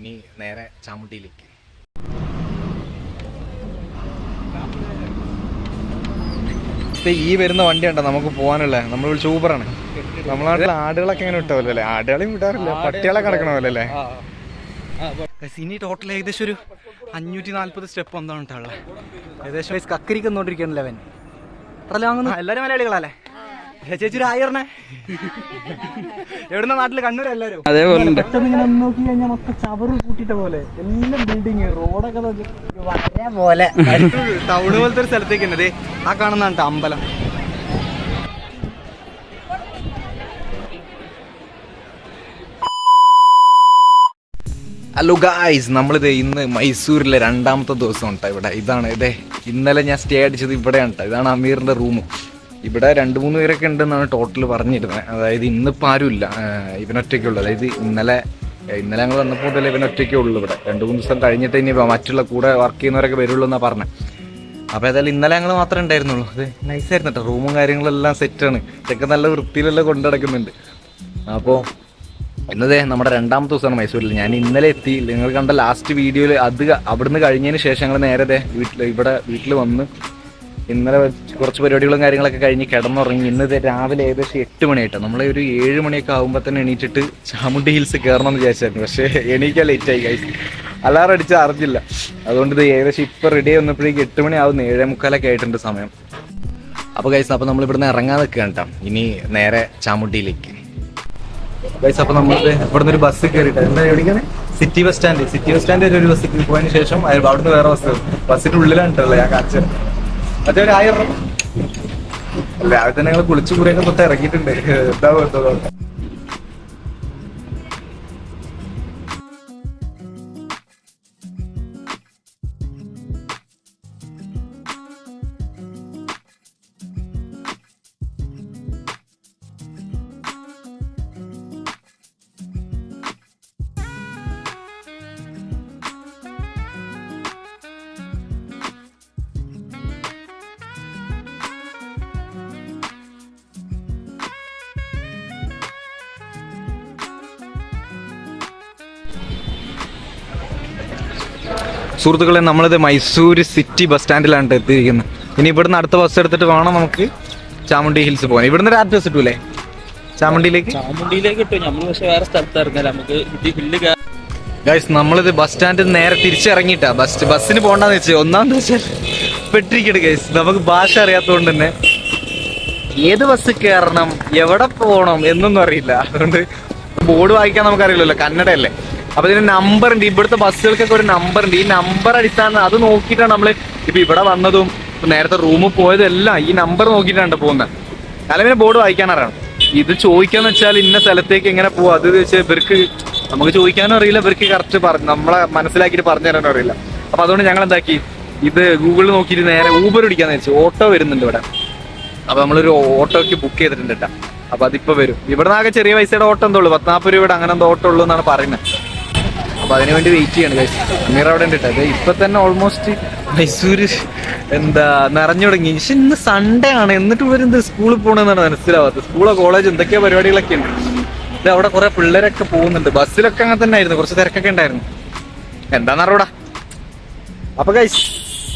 ഇനി നേരെ ചാമുണ്ടിയിലേക്ക്. ഇത് ഈ വരുന്ന വണ്ടി ഉണ്ടോ നമുക്ക് പോകാനുള്ള നമ്മൾ വിളിച്ച ഊബറാണ് നമ്മളാട്ടിൽ ആടുകളൊക്കെ ഇങ്ങനെ വിട്ടാവല്ലോ അല്ലേ ആടുകളെയും വിട്ടാറില്ല പട്ടികളെ കിടക്കണമല്ലോ അല്ലേ ഇനി ടോട്ടൽ ഏകദേശം ഒരു അഞ്ഞൂറ്റി നാല്പത് സ്റ്റെപ്പ് എന്താണ് ഉള്ളത്. ഏകദേശം കക്കരിക്ക് വന്നോണ്ടിരിക്കണല്ലേ അവൻ. എല്ലാരും എല്ലാവരും മലയാളികളല്ലേ? ചേച്ചി ഒരു ആയിരണേ എവിടുന്ന നാട്ടിൽ കണ്ണൂർ എല്ലാവരും അതേപോലെ പെട്ടെന്ന് ഇങ്ങനെ നോക്കി കഴിഞ്ഞാൽ മൊത്തം ചവറ് കൂട്ടിയിട്ട പോലെ. എല്ലാം ബിൽഡിങ് റോഡൊക്കെ പോലെ. ടൗണ് പോലത്തെ ഒരു സ്ഥലത്തേക്ക് തന്നെ. ദേ ആ കാണുന്നതാണ് അമ്പലം. ഹലോ ഗായ്സ് നമ്മളിത് ഇന്ന് മൈസൂരിലെ രണ്ടാമത്തെ ദിവസം ഉണ്ടോ ഇവിടെ. ഇതാണ് ഇതേ ഇന്നലെ ഞാൻ സ്റ്റേ അടിച്ചത് ഇവിടെയാണ് ഉണ്ടോ ഇതാണ് അമീറിന്റെ റൂം ഇവിടെ രണ്ട് മൂന്ന് പേരൊക്കെ ഉണ്ടെന്നാണ് ടോട്ടൽ പറഞ്ഞിരുന്നത്. അതായത് ഇന്നിപ്പോൾ ആരുമില്ല. ഇവനൊറ്റയ്ക്കുള്ളൂ. അതായത് ഇന്നലെ ഇന്നലെ ഞങ്ങൾ വന്നപ്പോൾ മുതൽ ഇവനൊറ്റയ്ക്കേ ഉള്ളൂ ഇവിടെ. രണ്ട് മൂന്ന് ദിവസം കഴിഞ്ഞിട്ട് ഇനി മറ്റുള്ള കൂടെ വർക്ക് ചെയ്യുന്നവരൊക്കെ വരുള്ളൂ എന്നാണ് പറഞ്ഞത് അപ്പോൾ ഏതായാലും ഇന്നലെ ഞങ്ങൾ മാത്രമേ ഉണ്ടായിരുന്നുള്ളൂ. അത് നൈസായിരുന്നു കേട്ടോ റൂമും കാര്യങ്ങളെല്ലാം സെറ്റാണ് ഇതൊക്കെ നല്ല വൃത്തിയിലെല്ലാം കൊണ്ടു നടക്കുന്നുണ്ട്. അപ്പോൾ ഇന്നതേ നമ്മുടെ രണ്ടാമത്തെ ദിവസമാണ് മൈസൂരിൽ. ഞാൻ ഇന്നലെ എത്തി. നിങ്ങൾ കണ്ട ലാസ്റ്റ് വീഡിയോയിൽ അത് അവിടുന്ന് കഴിഞ്ഞതിന് ശേഷം ഞങ്ങൾ നേരത്തെ വീട്ടിൽ ഇവിടെ വീട്ടിൽ വന്ന് ഇന്നലെ കുറച്ച് പരിപാടികളും കാര്യങ്ങളൊക്കെ കഴിഞ്ഞ് കിടന്നുറങ്ങി. ഇന്ന് രാവിലെ ഏകദേശം എട്ട് മണിയായിട്ട്. നമ്മളെ ഒരു ഏഴ് മണിയൊക്കെ ആകുമ്പോൾ തന്നെ എണീറ്റിട്ട് ചാമുണ്ടി ഹിൽസ് കയറണം എന്ന് വിചാരിച്ചായിരുന്നു. പക്ഷേ എണീക്കാൻ ലേറ്റ് ആയി കഴിച്ചു അലാറം അടിച്ച് അറിഞ്ഞില്ല. അതുകൊണ്ട് ഇത് ഏകദേശം ഇപ്പം റെഡി വന്നപ്പോഴേക്ക് എട്ട് മണി ആവുന്നു. ഏഴേ മുക്കാലൊക്കെ ആയിട്ടുണ്ട് സമയം. അപ്പോൾ ഗൈസ് അപ്പോൾ നമ്മൾ ഇവിടുന്ന് ഇറങ്ങാൻ നിൽക്കുകയാണ് കേട്ടോ ഇനി നേരെ ചാമുണ്ടിയിലേക്ക്. ഗൈസ് അപ്പോൾ നമ്മൾ ഇവിടുന്ന് ഒരു ബസ് കയറിയിട്ട് എന്താ എവിടെയാണ്? City bus stand city bus stand ഒരു ബസ് പോയതിന് ശേഷം അവിടുന്ന് വേറെ ബസ് ബസ്സിന്റെ ഉള്ളിലാണ് കേട്ടോ ഞാൻ കാണിച്ചത് മറ്റേ ഒരു ആയിരം അത് തന്നെ ഞങ്ങൾ കുളിച്ചു കുറേ തൊട്ട് ഇറങ്ങിയിട്ടുണ്ട്. എന്താ സുഹൃത്തുക്കളെ നമ്മളിത് മൈസൂർ സിറ്റി ബസ് സ്റ്റാൻഡിലാണ് എത്തിയിരിക്കുന്നത്. ഇനി ഇവിടുന്ന് അടുത്ത ബസ് എടുത്തിട്ട് വേണം നമുക്ക് ചാമുണ്ടി ഹിൽസ് പോകാൻ. ഇവിടുന്ന് രാത്രി ബസ് കിട്ടൂലേ? ചാമുണ്ടിയിലേക്ക്? ചാമുണ്ടിയിലേക്ക് കിട്ടും. നമ്മൾ പക്ഷേ വേറെ സ്ഥലത്ത് ഇറങ്ങില്ല നമുക്ക് ഇത് ഹില്ല് ഗൈസ് നമ്മളിത് ബസ് സ്റ്റാൻഡിൽ നേരെ തിരിച്ചിറങ്ങിയിട്ടാ. ബസ് ബസ്സിന് പോകണ്ടെന്ന് വെച്ചാൽ ഒന്നാമത് വെച്ചാൽ പെട്ടിരിക്കട്ട് ഗൈസ് നമുക്ക് ഭാഷ അറിയാത്തതുകൊണ്ട് തന്നെ ഏത് ബസ് കയറണം എവിടെ പോകണം എന്നൊന്നും അറിയില്ല. അതുകൊണ്ട് ബോർഡ് വായിക്കാൻ നമുക്ക് നമുക്കറിയില്ലല്ലോ. കന്നഡയല്ലേ? അപ്പൊ ഇതിന് നമ്പർ ഉണ്ട്. ഇവിടുത്തെ ബസ്സുകൾക്കൊക്കെ ഒരു നമ്പർ ഉണ്ട്. ഈ നമ്പർ അടിസ്ഥാനം അത് നോക്കിയിട്ടാണ് നമ്മൾ ഇപ്പൊ ഇവിടെ വന്നതും നേരത്തെ റൂമിൽ പോയതും എല്ലാം ഈ നമ്പർ നോക്കിയിട്ടാണ് പോകുന്നത് അല്ലെങ്കിൽ ബോർഡ് വായിക്കാൻ അറിയണം. ഇത് ചോദിക്കാന്ന് വെച്ചാൽ ഇന്ന സ്ഥലത്തേക്ക് എങ്ങനെ പോവാ. അത് വെച്ചാൽ ഇവർക്ക് നമുക്ക് ചോദിക്കാനും അറിയില്ല. ഇവർക്ക് കറക്റ്റ് പറഞ്ഞു നമ്മളെ മനസ്സിലാക്കിയിട്ട് പറഞ്ഞു തരാനും അറിയില്ല. അപ്പൊ അതുകൊണ്ട് ഞങ്ങൾ എന്താക്കി? ഇത് ഗൂഗിളിൽ നോക്കിയിട്ട് നേരെ ഊബർ പിടിക്കാന്ന് വെച്ചു ഓട്ടോ വരുന്നുണ്ട് ഇവിടെ. അപ്പൊ നമ്മളൊരു ഓട്ടോക്ക് ബുക്ക് ചെയ്തിട്ടുണ്ട് കേട്ടോ. അപ്പൊ അതിപ്പോ വരും. ഇവിടെ നിന്നാകെ ചെറിയ പൈസയുടെ ഓട്ടോ എന്തുള്ളൂ ഉള്ളൂ. പത്താപ്പത് രൂപയുടെ അങ്ങനെ എന്തോ ഓട്ടോ ഉള്ളൂ എന്നാണ് പറയുന്നത് അപ്പൊ അതിനു വേണ്ടി വെയിറ്റ് ചെയ്യണം ഗൈസ് അമീർ അവിടെ ഉണ്ട് കേട്ടോ ഇപ്പൊ തന്നെ ഓൾമോസ്റ്റ് മൈസൂര് എന്താ നിറഞ്ഞു തുടങ്ങി. പക്ഷെ ഇന്ന് സൺഡേ ആണ്. എന്നിട്ട് ഇവരെന്ത് സ്കൂളിൽ പോകണമെന്നാണ് മനസ്സിലാവാത്തത്. സ്കൂളോ കോളേജ് എന്തൊക്കെയോ പരിപാടികളൊക്കെ ഉണ്ട്. ഇത് അവിടെ കുറെ പിള്ളേരൊക്കെ പോകുന്നുണ്ട്. ബസ്സിലൊക്കെ അങ്ങനെ തന്നെ ആയിരുന്നു. കുറച്ച് തിരക്കൊക്കെ ഉണ്ടായിരുന്നു. എന്താന്നറിയൂടാ അപ്പൊ ഗൈസ്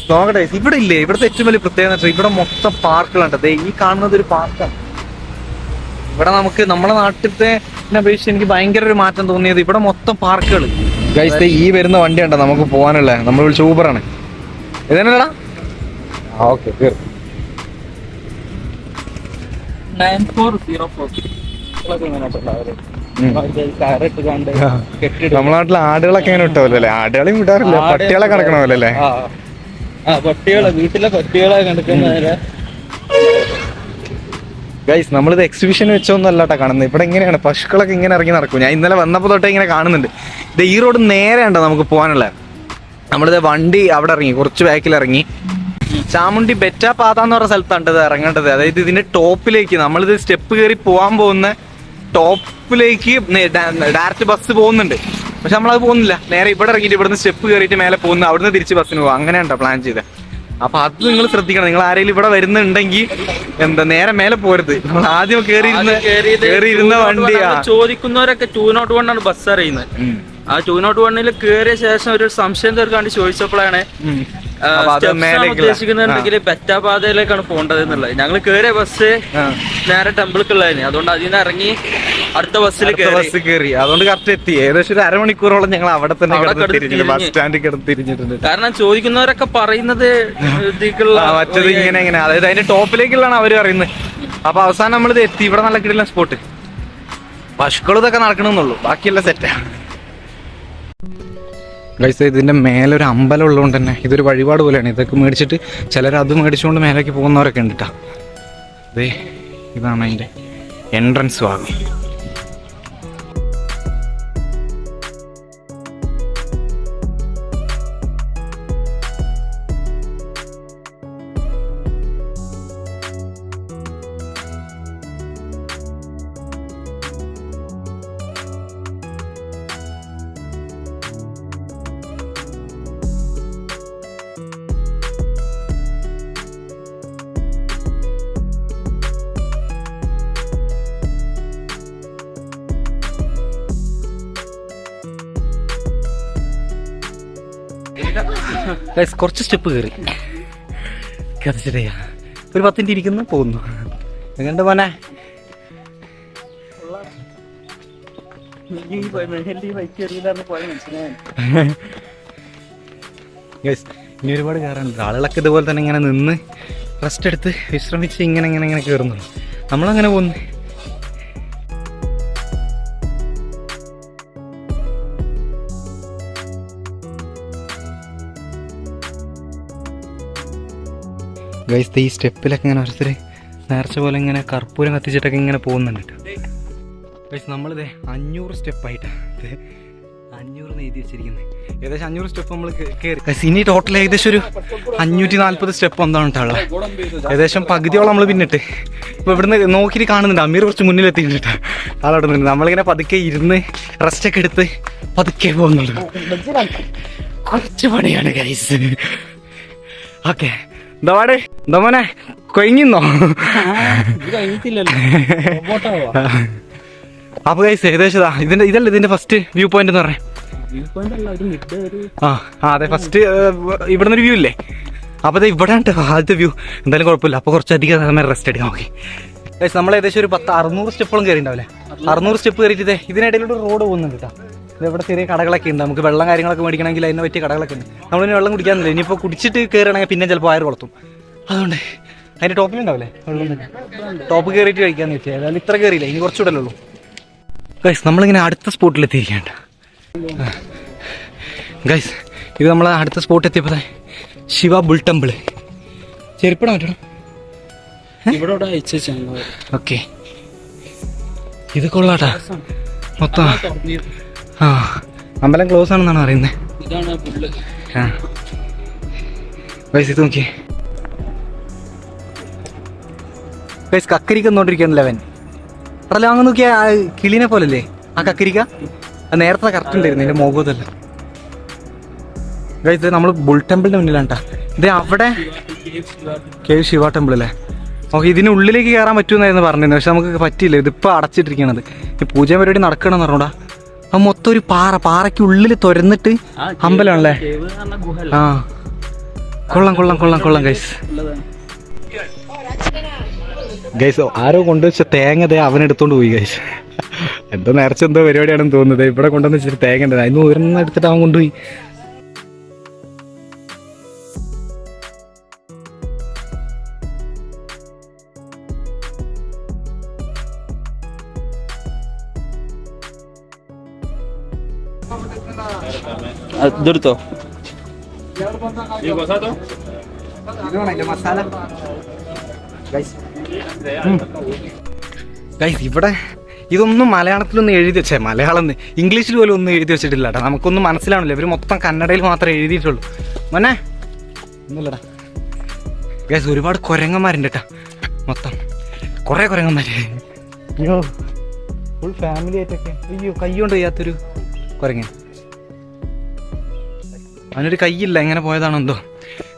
നോക്കട്ടെ. ഇവിടെ ഇല്ലേ? ഇവിടുത്തെ ഏറ്റവും വലിയ പ്രത്യേകത ഇവിടെ മൊത്തം പാർക്കുകളുണ്ട് ഈ കാണുന്നത് ഒരു പാർക്കാണ്. ഇവിടെ നമുക്ക് നമ്മുടെ നാട്ടിലത്തെ അപേക്ഷിച്ച് എനിക്ക് ഭയങ്കര ഒരു മാറ്റം തോന്നിയത് ഇവിടെ മൊത്തം പാർക്കുകൾ ഗൈസ് ഈ വരുന്ന വണ്ടി ഉണ്ടോ നമുക്ക് പോകാനുള്ള നമ്മൾ വിളിച്ച ഊബറാണ് ഇതന്നെടാ ഓക്കെ കയറി നയൻ ഫോർ സീറോ ഫോർ. നമ്മുടെ നാട്ടിൽ ആടുകളൊക്കെ എങ്ങനെ വിട്ടാവല്ലോ അല്ലേ ആടുകളെയും വിടാറില്ല പട്ടികളെ കിടക്കണമല്ലോ അല്ലേ പട്ടികളെ വീട്ടിലെ പട്ടികളെ കിടക്കുന്നവരെ ഗൈസ് നമ്മളിത് എക്സിബിഷൻ വെച്ചൊന്നും കാണുന്നത്. ഇവിടെ എങ്ങനെയാണ് പശുക്കളൊക്കെ ഇങ്ങനെ ഇറങ്ങി നടക്കും. ഞാൻ ഇന്നലെ വന്നപ്പോൾ തൊട്ടേ ഇങ്ങനെ കാണുന്നുണ്ട്. ഇത് ഈ റോഡ് നേരെ ഉണ്ടോ നമുക്ക് പോകാനുള്ള? നമ്മളിത് വണ്ടി അവിടെ ഇറങ്ങി കുറച്ച് ബാക്കിൽ ഇറങ്ങി. ചാമുണ്ടി ബെറ്റ പാത എന്ന് പറഞ്ഞ സ്ഥലത്താണ് ഇത് ഇറങ്ങേണ്ടത്. അതായത് ഇതിന്റെ ടോപ്പിലേക്ക് നമ്മളിത് സ്റ്റെപ്പ് കയറി പോകാൻ പോകുന്ന ടോപ്പിലേക്ക് ഡയറക്റ്റ് ബസ് പോകുന്നുണ്ട്. പക്ഷെ നമ്മളത് പോകുന്നില്ല. നേരെ ഇവിടെ ഇറങ്ങിയിട്ട് ഇവിടുന്ന് സ്റ്റെപ്പ് കയറിയിട്ട് മേലെ പോകുന്നു. അവിടുന്ന് തിരിച്ച് ബസ്സിന് പോകും. അങ്ങനെയാണ്ടോ പ്ലാൻ ചെയ്തത് അപ്പൊ അത് നിങ്ങൾ ശ്രദ്ധിക്കണം. നിങ്ങൾ ആരെങ്കിലും ഇവിടെ വരുന്നുണ്ടെങ്കിൽ എന്താ നേരെ മേലെ പോരുത്. നമ്മൾ ആദ്യം കേറിയിരുന്ന കേറിയിരുന്ന വണ്ടിയാ. ചോദിക്കുന്നവരൊക്കെ ടൂ നോട്ട് ആണ് ബസ് അറിയുന്നത്. ആ ടൂ നോട്ട് വണ്ണിൽ കയറിയ ശേഷം ഒരു സംശയം തീർക്കാണ്ട് ചോദിച്ചപ്പോഴാണ് ഉദ്ദേശിക്കുന്നുണ്ടെങ്കിൽ ബെറ്റാപാതയിലേക്കാണ് പോകേണ്ടത് എന്നുള്ളത്. ഞങ്ങൾ കയറിയ ബസ്. നേരെ ടെമ്പിൾക്കുള്ളതിന്. അതുകൊണ്ട് അതിൽ നിന്ന് ഇറങ്ങി അടുത്ത ബസ്സിൽ ബസ് കയറി അതുകൊണ്ട് കറക്റ്റ് എത്തി. ഏകദേശം ഒരു അരമണിക്കൂറോളം ഞങ്ങൾ അവിടെ തന്നെ ബസ് സ്റ്റാൻഡിൽ കിടന്ന് തിരിഞ്ഞിട്ടുണ്ട്. കാരണം ചോദിക്കുന്നവരൊക്കെ പറയുന്നത് മറ്റത് ഇങ്ങനെ ഇങ്ങനെ. അതായത് അതിന്റെ ടോപ്പിലേക്കുള്ളതാണ് അവർ പറയുന്നത്. അപ്പൊ അവസാനം നമ്മളിത് എത്തി. ഇവിടെ നല്ല കിടിലൻ സ്പോട്ട് പശുക്കളും ഇതൊക്കെ നടക്കണമെന്നുള്ളൂ. ബാക്കിയെല്ലാം സെറ്റാ ഗൈസ് ഇതിന്റെ മേലൊരു അമ്പലം ഉള്ളതുകൊണ്ട് തന്നെ ഇതൊരു വഴിപാട് പോലെയാണ്. ഇതൊക്കെ മേടിച്ചിട്ട് ചിലർ അത് മേടിച്ചുകൊണ്ട് മേലേക്ക് പോകുന്നവരൊക്കെ ഉണ്ട് കേട്ടോ അതെ ഇതാണ് അതിന്റെ എൻട്രൻസ് ഭാഗം. ഗൈസ് കുറച്ച് സ്റ്റെപ്പ് കയറി കഥച്ചിട്ടയാ ഒരു പത്തിന്റെ ഇരിക്കുന്നു പോകുന്നു. എങ്ങണ്ട് മോനെ? ഗൈസ് ഇനി ഒരുപാട് കയറാനുണ്ട് ആളുകളൊക്കെ ഇതുപോലെ തന്നെ ഇങ്ങനെ നിന്ന് റെസ്റ്റ് എടുത്ത് വിശ്രമിച്ച് ഇങ്ങനെ ഇങ്ങനെ ഇങ്ങനെ കയറുന്നുണ്ട് നമ്മളങ്ങനെ പോകുന്നു. ഗൈസ് ഈ സ്റ്റെപ്പിലൊക്കെ ഇങ്ങനെ ഓരോരുത്തർ നേർച്ച പോലെ ഇങ്ങനെ കർപ്പൂരം കത്തിച്ചിട്ടൊക്കെ ഇങ്ങനെ പോകുന്നുണ്ട്. ഗൈസ് നമ്മളിത് അഞ്ഞൂറ് സ്റ്റെപ്പായിട്ടാണ് അഞ്ഞൂറ് എഴുതി വെച്ചിരിക്കുന്നത് ഏകദേശം അഞ്ഞൂറ് സ്റ്റെപ്പ് നമ്മൾ കയറി ഇനി ടോട്ടൽ ഏകദേശം ഒരു അഞ്ഞൂറ്റി നാല്പത് സ്റ്റെപ്പ് എന്താണ് കേട്ടോ ഏകദേശം പകുതിയോളം നമ്മൾ പിന്നിട്ട്. ഇപ്പൊ ഇവിടുന്ന് നോക്കിയിട്ട് കാണുന്നുണ്ട്. അമീർ കുറച്ച് മുന്നിലെത്തിയിട്ടുണ്ട്. ആളവിടെ നിന്ന്. നമ്മളിങ്ങനെ പതുക്കെ ഇരുന്ന് റെസ്റ്റ് ഒക്കെ എടുത്ത് പതുക്കെ പോകുന്നുള്ളൂ കുറച്ച് പണിയാണ് ഗൈസ് ഓക്കെ എന്താ പാട്? എന്താ മോനെ? അപ്പൊ ഗൈസ് ഏകദേശം ഇതാ. ഇതിന്റെ ഇതല്ല ഇതിന്റെ ഫസ്റ്റ് വ്യൂ പോയിന്റ് എന്ന് പറയാം ആ അതെ ഫസ്റ്റ് ഇവിടെ നിന്ന് വ്യൂ ഇല്ലേ? അപ്പൊ ദേ ഇവിടെ ഉണ്ട് ആദ്യത്തെ വ്യൂ എന്തായാലും കുഴപ്പമില്ല. അപ്പൊ കുറച്ചധികം സമയം റെസ്റ്റ് എടുക്കാം ഓക്കെ കൈസ് നമ്മൾ ഏകദേശം ഒരു പത്ത് അറുന്നൂറ് സ്റ്റെപ്പോളം കയറി ഉണ്ടാവില്ലേ അറുന്നൂറ് സ്റ്റെപ്പ് കയറിയിട്ട് ഇതേ ഇതിനിടയിലൂടെ റോഡ് പോകുന്നുണ്ട് കേട്ടോ ഇവിടെ ചെറിയ കടകളൊക്കെ ഉണ്ട്. നമുക്ക് വെള്ളം കാര്യങ്ങളൊക്കെ മേടിക്കണമെങ്കിൽ അതിനെ പറ്റിയ കടകളൊക്കെ ഉണ്ട്. നമ്മളിനി വെള്ളം കുടിക്കാൻ ഇനിയിപ്പോൾ കുടിച്ചിട്ട് കയറുകയാണെങ്കിൽ പിന്നെ ചിലപ്പോൾ വയറ് കൊളത്തും. അതുകൊണ്ട് അതിന്റെ ടോപ്പിലുണ്ടാവില്ലേ വെള്ളം തന്നെ ടോപ്പ് കയറിയിട്ട് കഴിക്കാന്ന് വെച്ചാൽ ഏതായാലും ഇത്ര കയറിയില്ല? ഇനി കുറച്ചുകൂടെ ഉള്ളൂ ഗൈസ് നമ്മളിങ്ങനെ അടുത്ത സ്പോട്ടിൽ എത്തിയിരിക്കുകയാണ് ഗൈസ് ഇത് നമ്മൾ അടുത്ത സ്പോട്ട് എത്തിയപ്പോൾ ശിവ ബുൾ ടെമ്പിൾ ചെരുപ്പിടാൻ പറ്റണം? ഇവിടെ ഓക്കെ. ഇത് കൊള്ളാട്ടാ. മൊത്തം. ആ. അമ്പലം ക്ലോസ് ആണെന്നാണ് അറിയുന്നത് ഇതാണ് ആ. ഗൈസ് ഇത് നോക്കിയേ. ഗൈസ് കക്കരിക്ക എന്നോണ്ടിരിക്കുന്നില്ല അവൻ അതല്ല അങ്ങ് നോക്കിയാ ആ കിളിനെ പോലല്ലേ? ആ കക്കരിക്ക? അത് നേരത്തെ കറക്റ്റ് ഉണ്ടായിരുന്നു എന്റെ മുഖത്തല്ല ഗൈസ് ഇത് നമ്മൾ ബുൾ ടെമ്പിളിന്റെ മുന്നിലാണ്. ഇത് അവിടെ കെ ശിവ ടെമ്പിൾ അല്ലേ ഓക്കെ ഇതിന് ഉള്ളിലേക്ക് കയറാൻ പറ്റുമെന്നായിരുന്നു പറഞ്ഞിരുന്നത് പക്ഷെ നമുക്ക് പറ്റിയില്ല. ഇതിപ്പോൾ അടച്ചിട്ടിരിക്കണത്. ഈ പൂജ പരിപാടി നടക്കണമെന്ന് പറഞ്ഞോടാ. ആ മൊത്തം ഒരു പാറ പാറയ്ക്ക് ഉള്ളിൽ തുരന്നിട്ട് അമ്പലമാണല്ലേ? ആ. കൊള്ളാം കൊള്ളാം കൊള്ളാം കൊള്ളാം ഗൈസ് ഗൈസ് ആരോ കൊണ്ടുവച്ച തേങ്ങ ദേ അവൻ എടുത്തോണ്ട് പോയി ഗൈസ് എന്തോ നേർച്ച എന്തോ പരിപാടിയാണെന്ന് തോന്നുന്നത്. ഇവിടെ കൊണ്ടുവന്ന് വെച്ചിട്ട് തേങ്ങ ഉണ്ട്. അതിന് ഒരെണ്ണം എടുത്തിട്ട് അവൻ കൊണ്ടുപോയി. ഇതെടുത്തോ മസാല. ഗൈസ് ഇവിടെ ഇതൊന്നും മലയാളത്തിലൊന്നും എഴുതി വെച്ചേ മലയാളം ഇംഗ്ലീഷിൽ പോലും ഒന്നും എഴുതി വെച്ചിട്ടില്ല കേട്ടോ നമുക്കൊന്നും മനസ്സിലാവണില്ല. ഇവർ മൊത്തം കന്നഡയിൽ മാത്രമേ എഴുതിയിട്ടുള്ളൂ. മോനെ ഒന്നുമില്ലടാ. ഗൈസ് ഒരുപാട് കുരങ്ങന്മാരുണ്ട് കേട്ടോ മൊത്തം കുറേ കുരങ്ങന്മാര്. അയ്യോ ഫുൾ ഫാമിലി ആയിട്ടൊക്കെ. അയ്യോ കൈ കൊണ്ട് ചെയ്യാത്തൊരു കുരങ്ങൻ. അവനൊരു കൈയില്ല എങ്ങനെ പോയതാണോ എന്തോ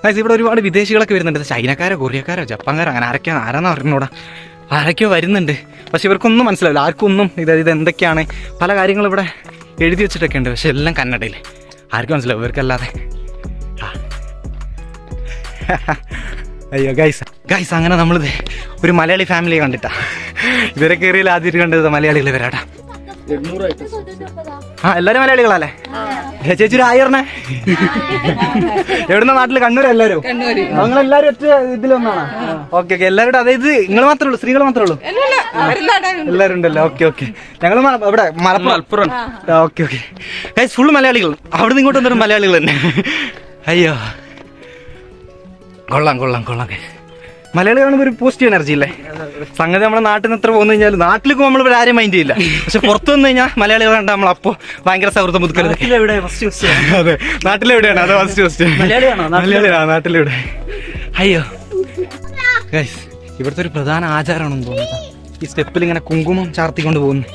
ഗൈസ് ഇവിടെ ഒരുപാട് വിദേശികളൊക്കെ വരുന്നുണ്ട്. ചൈനക്കാരോ കൊറിയക്കാരോ ജപ്പാൻകാരോ അങ്ങനെ ആരൊക്കെ ആരാന്ന് പറഞ്ഞൂടാ ആരൊക്കെയോ വരുന്നുണ്ട്. പക്ഷെ ഇവർക്കൊന്നും മനസ്സിലാവില്ല. ആർക്കും ഇത് ഇത് എന്തൊക്കെയാണ്? പല കാര്യങ്ങളും ഇവിടെ എഴുതി വെച്ചിട്ടൊക്കെ ഉണ്ട്. പക്ഷെ എല്ലാം കന്നഡയിൽ. ആർക്കും മനസ്സിലാവും ഇവർക്കല്ലാതെ. അയ്യോ ഗൈസ് ഗൈസ് അങ്ങനെ നമ്മളിത് ഒരു മലയാളി ഫാമിലി കണ്ടിട്ടാ. ഇവരെ കയറിയിൽ ആദ്യമായിട്ട് കണ്ടത് മലയാളികൾ ഇവരാടാ ആ എല്ലാരും മലയാളികളല്ലേ? ചേച്ചി ഒരു ആയിരണേ എവിടുന്ന നാട്ടിൽ? കണ്ണൂർ എല്ലാരും? നിങ്ങൾ എല്ലാരും ഒറ്റ ഇതിലൊന്നാണ് ഓക്കെ ഓക്കെ എല്ലാവരുടെ അതായത് നിങ്ങൾ മാത്രമേ ഉള്ളൂ സ്ത്രീകൾ മാത്രമേ ഉള്ളൂ? എല്ലാരും ഉണ്ടല്ലോ? Okay okay. ഞങ്ങൾ ഇവിടെ Malappuram. Malappuram. Okay okay. Guys full മലയാളികൾ. അവിടെ നിന്ന് ഇങ്ങോട്ട് വന്നിട്ട് മലയാളികൾ തന്നെ. അയ്യോ. കൊള്ളാം കൊള്ളാം കൊള്ളാം. മലയാളി കാണുമ്പോൾ ഒരു പോസിറ്റീവ് എനർജി അല്ലേ സംഗതി നമ്മുടെ നാട്ടിൽ നിന്ന് എത്ര പോകുന്നു കഴിഞ്ഞാൽ നാട്ടിലേക്ക് നമ്മൾ ഇവിടെ ആരും മൈൻഡ് ചെയ്യില്ല. പക്ഷെ പുറത്തു വന്നു കഴിഞ്ഞാൽ മലയാളികൾ കണ്ട നമ്മൾ അപ്പോൾ ഭയങ്കര സൗഹൃദം പുതുക്കരുത്. അതെ. നാട്ടിലെവിടെയാണ് അത് ഫസ്റ്റ് ഫസ്റ്റ് മലയാളിയാണോ? മലയാളിയാണ് നാട്ടിലെവിടെ അയ്യോ. ഗൈസ് ഇവിടുത്തെ ഒരു പ്രധാന ആചാരമാണെന്ന് തോന്നുന്നത് ഈ സ്റ്റെപ്പിൽ ഇങ്ങനെ കുങ്കുമം ചാർത്തിക്കൊണ്ട് പോകുന്നു.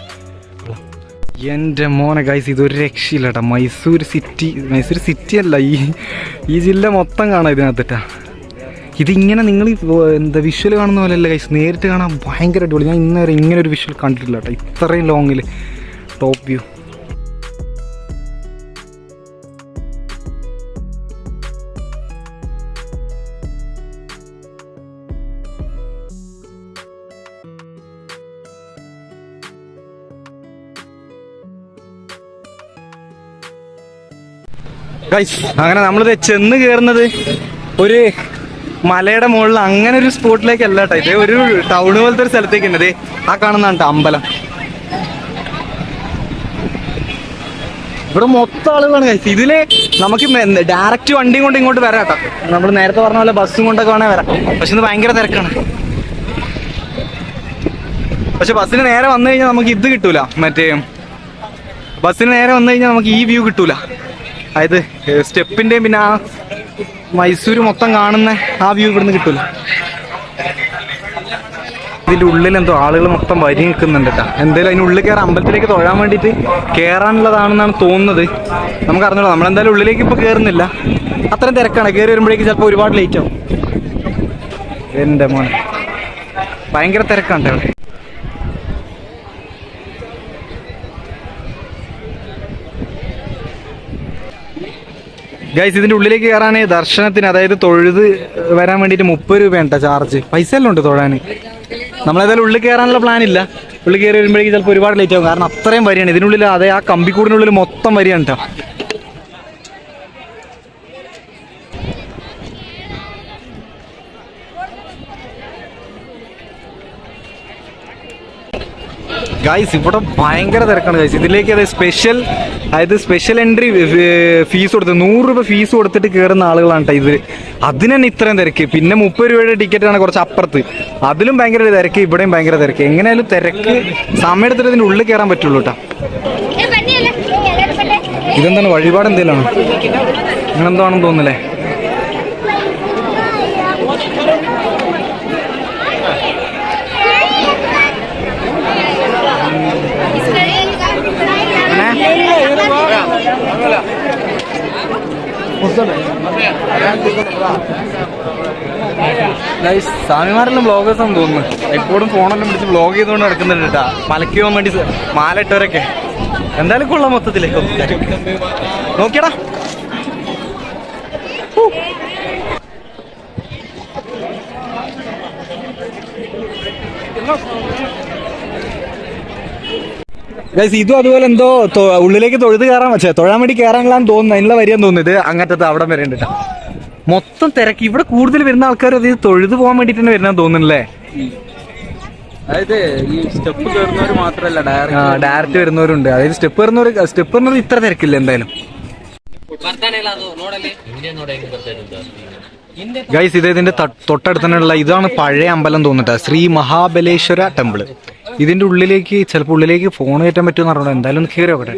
എന്റെ മോനെ ഗൈസ് ഇതൊരു രക്ഷയില്ല കേട്ടോ. മൈസൂർ സിറ്റി മൈസൂർ സിറ്റി അല്ല ഈ ഈ ജില്ല മൊത്തം കാണാം ഇതിനകത്തിട്ടാ. ഇതിങ്ങനെ നിങ്ങൾ എന്താ വിഷ്വൽ കാണുന്ന പോലെയല്ല കൈസ് നേരിട്ട് കാണാൻ ഭയങ്കര അടിപൊളി. ഞാൻ ഇന്ന് വരെ ഇങ്ങനെ ഒരു വിഷ്വൽ കണ്ടിട്ടില്ല കേട്ടോ. ഇത്രയും ലോങ്ങിൽ ടോപ്പ് വ്യൂ അങ്ങനെ നമ്മളിത് ചെന്ന് കയറുന്നത് ഒരു മലയുടെ മുകളിൽ അങ്ങനെ ഒരു സ്പോട്ടിലേക്ക് അല്ല കേട്ടോ ഇത് ഒരു ടൗൺ പോലത്തെ ഒരു സ്ഥലത്തേക്ക് ഉണ്ട് ആ കാണുന്നതാണ് അമ്പലം. ഇവിടെ മൊത്തം ആളുകളാണ് കഴിച്ചത് ഇതിൽ നമുക്ക് ഡയറക്റ്റ് വണ്ടി കൊണ്ട് ഇങ്ങോട്ട് വരാം കേട്ടോ നമ്മൾ നേരത്തെ പറഞ്ഞ പോലെ ബസ്സും കൊണ്ടൊക്കെ വേണേ വരാം. പക്ഷെ ഇത് ഭയങ്കര തിരക്കാണ്. പക്ഷെ ബസ്സിന് നേരെ വന്നു കഴിഞ്ഞാൽ നമുക്ക് ഇത് കിട്ടൂല. മറ്റേ ബസ്സിന് നേരെ വന്നു കഴിഞ്ഞാൽ നമുക്ക് ഈ വ്യൂ കിട്ടൂല. അതായത് സ്റ്റെപ്പിന്റെയും പിന്നെ ആ മൈസൂര് മൊത്തം കാണുന്ന ആ വ്യൂ ഇവിടുന്ന് കിട്ടൂല. ഇതിന്റെ ഉള്ളിൽ എന്തോ ആളുകൾ മൊത്തം വരി നിൽക്കുന്നുണ്ട് കേട്ടോ എന്തായാലും അതിന് ഉള്ളിൽ കയറാൻ അമ്പലത്തിലേക്ക് തൊഴാൻ വേണ്ടിയിട്ട് കയറാനുള്ളതാണെന്നാണ് തോന്നുന്നത്. നമുക്ക് അറിഞ്ഞോളൂ നമ്മളെന്തായാലും ഉള്ളിലേക്ക് ഇപ്പൊ കയറുന്നില്ല അത്രയും തിരക്കാണ്. കയറി വരുമ്പോഴേക്ക് ചിലപ്പോൾ ഒരുപാട് ലേറ്റ് ആവും. എന്റെ മോനെ. ഭയങ്കര തിരക്കാണ് ട്ടോ ഗൈസ് ഇതിന്റെ ഉള്ളിലേക്ക് കയറാൻ ദർശനത്തിന് അതായത് തൊഴുത് വരാൻ വേണ്ടിയിട്ട് മുപ്പത് രൂപയാണ് ചാർജ് പൈസ എല്ലാം ഉണ്ട് തൊഴാൻ. നമ്മളേതായാലും ഉള്ളിൽ കയറാനുള്ള പ്ലാൻ ഇല്ല. ഉള്ളിൽ കയറി വരുമ്പോഴേക്കും ചിലപ്പോൾ ഒരുപാട് ലേറ്റ് ആകും കാരണം അത്രയും വരിയാണ്. ഇതിനുള്ളിൽ അതേ ആ കമ്പിക്കൂടിനുള്ളിൽ മൊത്തം വരിയാണ് കേട്ടോ ഗൈസ് ഇവിടെ ഭയങ്കര തിരക്കാണ് ഗൈസ് ഇതിലേക്ക് അതായത് സ്പെഷ്യൽ അതായത് സ്പെഷ്യൽ എൻട്രി ഫീസ് കൊടുത്ത് നൂറ് രൂപ ഫീസ് കൊടുത്തിട്ട് കയറുന്ന ആളുകളാണ് കേട്ടോ ഇത് അതിന് തന്നെ ഇത്രയും തിരക്ക്. പിന്നെ മുപ്പത് രൂപയുടെ ടിക്കറ്റ് ആണ് കുറച്ച് അപ്പുറത്ത്. അതിലും ഭയങ്കര തിരക്ക് ഇവിടെയും ഭയങ്കര തിരക്ക്. എങ്ങനെയായാലും തിരക്ക് സമയത്തിൽ ഇതിന്റെ ഉള്ളിൽ കയറാൻ പറ്റുള്ളൂ കേട്ടോ ഇതെന്താണ്? വഴിപാട് എന്തെങ്കിലും അങ്ങനെ എന്തോ ആണെന്ന് തോന്നുന്നില്ലേ? ഗൈസ് സ്വാമിമാരെല്ലാം ബ്ലോഗേഴ്സ് ആണെന്ന് തോന്നുന്നു. എപ്പോഴും ഫോണെല്ലാം പിടിച്ച് ബ്ലോഗ് ചെയ്തുകൊണ്ട് നടക്കുന്നുണ്ട് കേട്ടാ. മലയ്ക്ക് പോകാൻ വേണ്ടി മാലയിട്ടവരൊക്കെ എന്തായാലും കൊള്ളാം മൊത്തത്തിൽ നോക്കിയടാ. ഗൈസ് ഇതും അതുപോലെ എന്തോ ഉള്ളിലേക്ക് തൊഴുത് കയറാൻ വെച്ചേ. തൊഴാൻ വേണ്ടി കയറാൻ തോന്നുന്നു. അതിനുള്ള വരിയാന്ന് തോന്നുന്നു. ഇത് അങ്ങനത്തെ അവിടം വരെ ഉണ്ട് ട്ടോ. മൊത്തം തിരക്ക്. ഇവിടെ കൂടുതൽ വരുന്ന ആൾക്കാർ അത് തൊഴുത് പോകാൻ വേണ്ടിട്ട് തന്നെ വരുന്ന തോന്നുന്നല്ലേ? അതായത് ഈ സ്റ്റെപ്പ് കയറുന്നവർ മാത്രല്ല ഡയറക്റ്റ് ഡയറക്റ്റ് വരുന്നവരുണ്ട്. അതായത് സ്റ്റെപ്പ് വരുന്നവർ സ്റ്റെപ്പ് വരുന്നത് ഇത്ര തിരക്കില്ല എന്തായാലും. ഗൈസ് ഇത് ഇതിന്റെ തൊട്ടടുത്ത് തന്നെയുള്ള ഇതാണ് പഴയ അമ്പലം തോന്നിട്ട ശ്രീ മഹാബലേശ്വര ടെമ്പിൾ. ഇതിന്റെ ഉള്ളിലേക്ക് ചിലപ്പോൾ ഉള്ളിലേക്ക് ഫോൺ കയറ്റാൻ പറ്റുമെന്ന് പറഞ്ഞോ എന്തായാലും ഒന്ന് കയറി നോക്കട്ടെ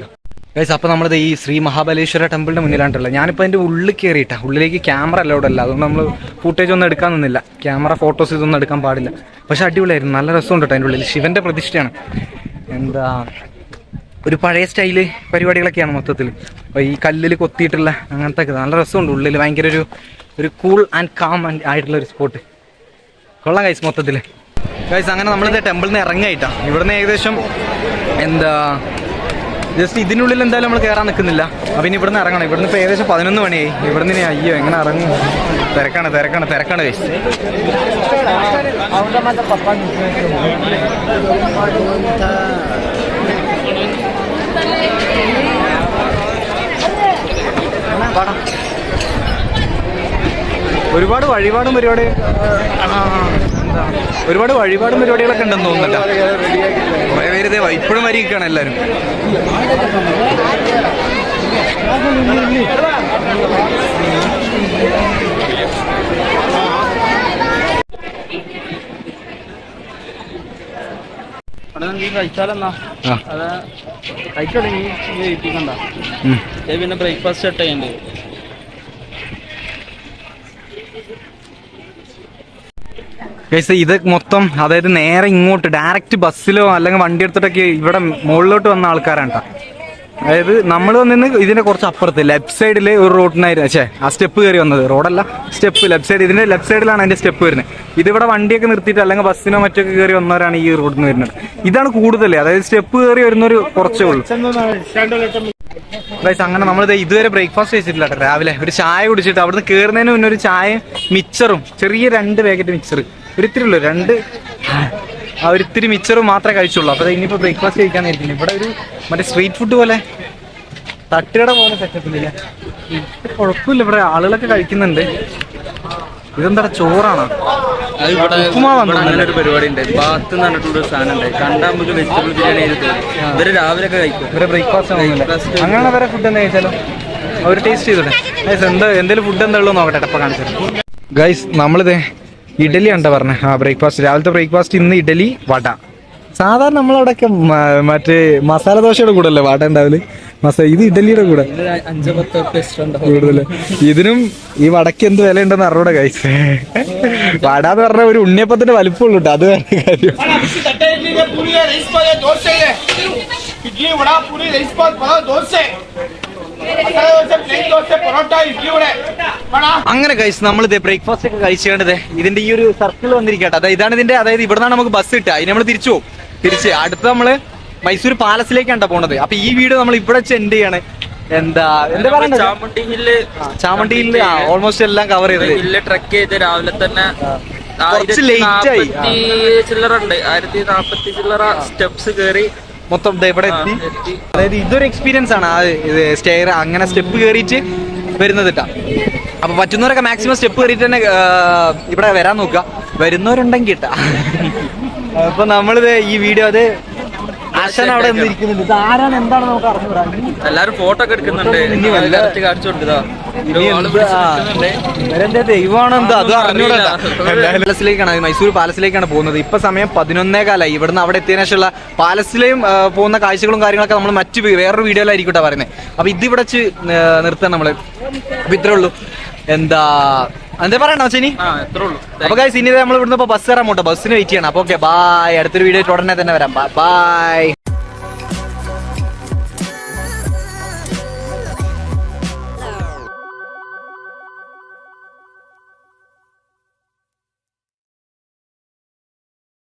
ഗൈസ് അപ്പോൾ നമ്മളത് ഈ ശ്രീ മഹാബലേശ്വര ടെമ്പിളിന്റെ മുന്നിലാണ്ടുള്ളത് ഞാനിപ്പോൾ അതിന്റെ ഉള്ളിൽ കയറിയിട്ടാ ഉള്ളിലേക്ക് ക്യാമറ അലൗഡ് അല്ല. അതുകൊണ്ട് നമ്മൾ ഫുട്ടേജ് ഒന്നും എടുക്കാൻ നിന്നില്ല. ക്യാമറ ഫോട്ടോസ് ഇതൊന്നും എടുക്കാൻ പാടില്ല. പക്ഷേ അടിപൊളിയായിരുന്നു. നല്ല രസമുണ്ട് കേട്ടോ അതിന്റെ ഉള്ളിൽ ശിവന്റെ പ്രതിഷ്ഠയാണ്. എന്താ ഒരു പഴയ സ്റ്റൈൽ പരിപാടികളൊക്കെയാണ് മൊത്തത്തിൽ ഈ കല്ലിൽ കൊത്തിയിട്ടുള്ള അങ്ങനത്തെ നല്ല രസമുണ്ട് ഉള്ളിൽ ഭയങ്കര ഒരു ഒരു കൂൾ ആൻഡ് കാം ആയിട്ടുള്ള ഒരു സ്പോട്ട് കൊള്ളാം ഗൈസ് മൊത്തത്തിൽ ഗൈസ് അങ്ങനെ നമ്മളിത് ടെമ്പിളിൽ നിന്ന് ഇറങ്ങിയിട്ടാ. ഇവിടുന്ന് ഏകദേശം എന്താ ജസ്റ്റ് ഇതിനുള്ളിൽ എന്തായാലും നമ്മൾ കയറാൻ നിൽക്കുന്നില്ല. അപ്പം ഇനി ഇവിടുന്ന് ഇറങ്ങണം. ഇവിടുന്ന് ഇപ്പോൾ ഏകദേശം പതിനൊന്ന് മണിയായി. ഇവിടുന്ന് ഇനി അയ്യോ എങ്ങനെ ഇറങ്ങും? തിരക്കാണ് തിരക്കാണ് തിരക്കാണ്. ഒരുപാട് വഴിപാടും പരിപാടി? ഒരുപാട് വഴിപാടും പരിപാടികളൊക്കെ ഉണ്ടെന്ന് തോന്നുന്നല്ലോ ഇതേ ഇപ്പോഴും വരികയാണ് എല്ലാവരും കഴിച്ചാലെന്നാ? വെയിറ്റിക്കണ്ട ഉം. പിന്നെ ബ്രേക്ക്ഫാസ്റ്റ് സെറ്റ് ചെയ്യണ്ടേ. ഇത് മൊത്തം അതായത് നേരെ ഇങ്ങോട്ട് ഡയറക്റ്റ് ബസ്സിലോ അല്ലെങ്കിൽ വണ്ടി എടുത്തിട്ടൊക്കെ ഇവിടെ മുകളിലോട്ട് വന്ന ആൾക്കാരാണ്. അതായത് നമ്മൾ വന്നിന്ന് ഇതിന്റെ കുറച്ച് അപ്പുറത്ത് ലെഫ്റ്റ് സൈഡിൽ ഒരു റോഡിനായിരുന്നു പക്ഷേ ആ സ്റ്റെപ്പ് കയറി വന്നത്. റോഡല്ല സ്റ്റെപ്പ് ലെഫ്റ്റ് സൈഡ് ഇതിന്റെ ലെഫ്റ്റ് സൈഡിലാണ് അതിന്റെ സ്റ്റെപ്പ് വരുന്നത്. ഇതിവിടെ വണ്ടിയൊക്കെ നിർത്തിയിട്ട് അല്ലെങ്കിൽ ബസ്സിനോ മറ്റൊക്കെ കയറി വന്നവരാണ് ഈ റോഡിൽ നിന്ന് വരുന്നത്. ഇതാണ് കൂടുതൽ അതായത് സ്റ്റെപ്പ് കയറി വരുന്നൊരു കുറച്ചേ ഉള്ളൂ. ഗൈസ് അങ്ങനെ നമ്മൾ ഇതുവരെ ബ്രേക്ക്ഫാസ്റ്റ് കഴിച്ചിട്ടില്ല രാവിലെ ഒരു ചായ കുടിച്ചിട്ട് അവിടുന്ന് കയറുന്നതിന് മുന്നേ ഒരു ചായ മിച്ചറും ചെറിയ രണ്ട് പാക്കറ്റ് മിച്ചർ ഒരിത്തിരി ഉള്ളൂ രണ്ട് ആ ഒരിത്തിരി മിച്ചറ് മാത്രമേ കഴിച്ചുള്ളൂ. അപ്പോൾ ഇനിയിപ്പോൾ ബ്രേക്ക്ഫാസ്റ്റ് കഴിക്കാൻ ഇരിക്കുന്നു ഇവിടെ ഒരു മറ്റേ സ്ട്രീറ്റ് ഫുഡ് പോലെ തട്ടുകട പോലെ സെറ്റപ്പില്ല കുഴപ്പമില്ല. ഇവിടെ ആളുകളൊക്കെ കഴിക്കുന്നുണ്ട്. ഇതെന്താ ചോറാണോ. ഒരു പരിപാടി ഉണ്ട്. ബാത്ത് നടന്നിട്ടുള്ള പറഞ്ഞിട്ടുള്ള സാധനം ഉണ്ട്. കണ്ടാൽ നമുക്ക് വെജിറ്റബിൾ ബിരിയാണി ഇവർ രാവിലെ ഒക്കെ കഴിക്കും. ഇവരെ ബ്രേക്ക്ഫാസ്റ്റ്. അങ്ങനെ വരെ ഫുഡ് എന്താ കഴിച്ചാലോ അവർ ടേസ്റ്റ് ചെയ്തോട്ടെ എന്താ എന്തെങ്കിലും ഫുഡ് എന്താ ഉള്ളൂ നോക്കട്ടെ. ഇപ്പൊ കാണിച്ചത് ഗൈസ് നമ്മളിത് ഇഡലി ഉണ്ടോ പറഞ്ഞ? ആ ബ്രേക്ക്ഫാസ്റ്റ് രാവിലത്തെ ബ്രേക്ക്ഫാസ്റ്റ് ഇന്ന് ഇഡലി വട. സാധാരണ നമ്മളവിടെ മറ്റേ മസാല ദോശയുടെ കൂടെ അല്ലേ വട ഉണ്ടാവില്ല മസാല ഇത് ഇഡലിയുടെ കൂടെ? കൂടുതൽ ഇതിനും ഈ വടക്ക് എന്ത് വില ഉണ്ടെന്ന് അറിവിടെ കഴിച്ച് വട എന്ന് പറഞ്ഞ ഒരു ഉണ്ണിയപ്പത്തിന്റെ വലിപ്പമുള്ളൂ കേട്ടോ അത് വേറെ കാര്യം. വട അങ്ങനെ കഴിച്ച് നമ്മൾ ബ്രേക്ക്ഫാസ്റ്റ് ഒക്കെ കഴിച്ചേണ്ടത് ഇതിന്റെ ഈ ഒരു സർക്കിൾ വന്നിരിക്കട്ടെ. അതായത് ഇതാണ് ഇതിന്റെ അതായത് ഇവിടെ നിന്നാണ് നമുക്ക് ബസ് കിട്ടുക. ഇനി നമ്മൾ തിരിച്ചു പോകും. തിരിച്ച് അടുത്ത് നമ്മൾ മൈസൂർ പാലസിലേക്കാണ് പോണത്. അപ്പൊ ഈ വീഡിയോ നമ്മൾ ഇവിടെ വെച്ച് ചെയ്യാണ്. എന്താ എന്താ പറയുക ചാമുണ്ടി ഹില്ല് ഹില്ല് ഓൾമോസ്റ്റ് എല്ലാം കവർ ചെയ്ത് ട്രക്ക് ചെയ്ത് രാവിലെ തന്നെ കുറച്ച് ലേറ്റ് ആയി. ചില്ലറുണ്ട് ആയിരത്തി നാപ്പത്തി ചില്ലറ സ്റ്റെപ്സ് കയറി മൊത്തം ഇവിടെ എത്തി. അതായത് ഇതൊരു എക്സ്പീരിയൻസ് ആണ്. ആ സ്റ്റെയർ അങ്ങനെ സ്റ്റെപ്പ് കയറിയിട്ട് വരുന്നത് കേട്ടാ അപ്പൊ പറ്റുന്നവരൊക്കെ മാക്സിമം സ്റ്റെപ്പ് കയറിയിട്ട് തന്നെ ഇവിടെ വരാൻ നോക്കുക. വരുന്നവരുണ്ടെങ്കിൽ കേട്ടാ അപ്പൊ നമ്മളിത് ഈ വീഡിയോ അത് ആശാൻ അവിടെ നിന്ന് ഇരിക്കുന്നുണ്ട് ഇത് ആരാണ് എന്താണ് നമുക്ക് എല്ലാരും ഫോട്ടോ ഒക്കെ എടുക്കുന്നുണ്ട്. കാണിച്ചു കൊടുത്തതാ ദൈവമാണോ എന്തോ? അതും അറിഞ്ഞൂടാ. മൈസൂർ പാലസിലേക്കാണ് പോകുന്നത്. ഇപ്പൊ സമയം പതിനൊന്നേ കാലായി ഇവിടുന്ന് അവിടെ എത്തിയതിനു ശേഷമുള്ള പാലസിലെയും പോകുന്ന കാഴ്ചകളും കാര്യങ്ങളൊക്കെ നമ്മൾ മറ്റു വേറൊരു വീഡിയോയിലായിരിക്കട്ടെ പറയുന്നത്. അപ്പൊ ഇത് ഇവിടെ വെച്ച് നിർത്താൻ നമ്മൾ. അപ്പൊ ഇത്രേ ഉള്ളൂ. എന്താ എന്താ പറയണോ ചിനി അപ്പൊ ഗൈസ് ഇനി നമ്മൾ ഇവിടുന്ന് ബസ് കയറാൻ പോട്ടോ ബസ്സിന് വെയിറ്റ് ചെയ്യണം. അപ്പൊ ഓക്കെ ബായ് അടുത്തൊരു വീഡിയോ ഉടനെ തന്നെ വരാം. ബൈ